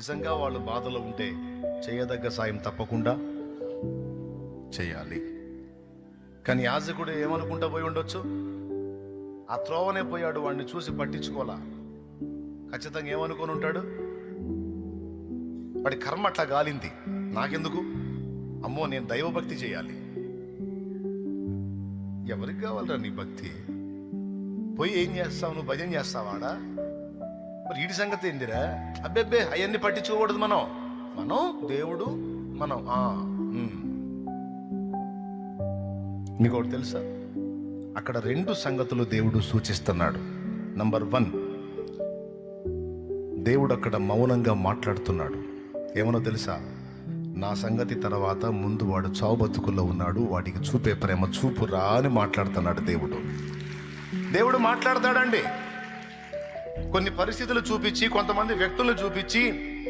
నిజంగా వాళ్ళు బాధలో ఉంటే చేయదగ్గ సాయం తప్పకుండా చేయాలి. కానీ యాజకుడు ఏమనుకుంటా పోయి ఉండొచ్చు? ఆ త్రోవనే పోయాడు వాడిని చూసి పట్టించుకోలా ఖచ్చితంగా ఏమనుకొని ఉంటాడు? వాడి కర్మ అట్లా గాలింది. నాకెందుకు? అమ్మో నేను దైవభక్తి చేయాలి. ఎవరికి కావాలరా నీ భక్తి? పోయి ఏం చేస్తావు? నువ్వు భజన చేస్తావాడా? మరి వీడి సంగతి ఏందిరా? అబ్బెబ్బే అవన్నీ పట్టించుకోకూడదు మనం. మనం దేవుడు మనం. ఆ, మీకు ఒకటి తెలుసా? అక్కడ రెండు సంగతులు దేవుడు సూచిస్తున్నాడు. నంబర్ వన్ దేవుడు అక్కడ మౌనంగా మాట్లాడుతున్నాడు. ఏమనో తెలుసా? నా సంగతి తర్వాత ముందు వాడు చావు బతుకుల్లో ఉన్నాడు వాడికి చూపే ప్రేమ చూపురా అని మాట్లాడుతున్నాడు దేవుడు. దేవుడు మాట్లాడతాడండి. కొన్ని పరిస్థితులు చూపించి కొంతమంది వ్యక్తులను చూపించి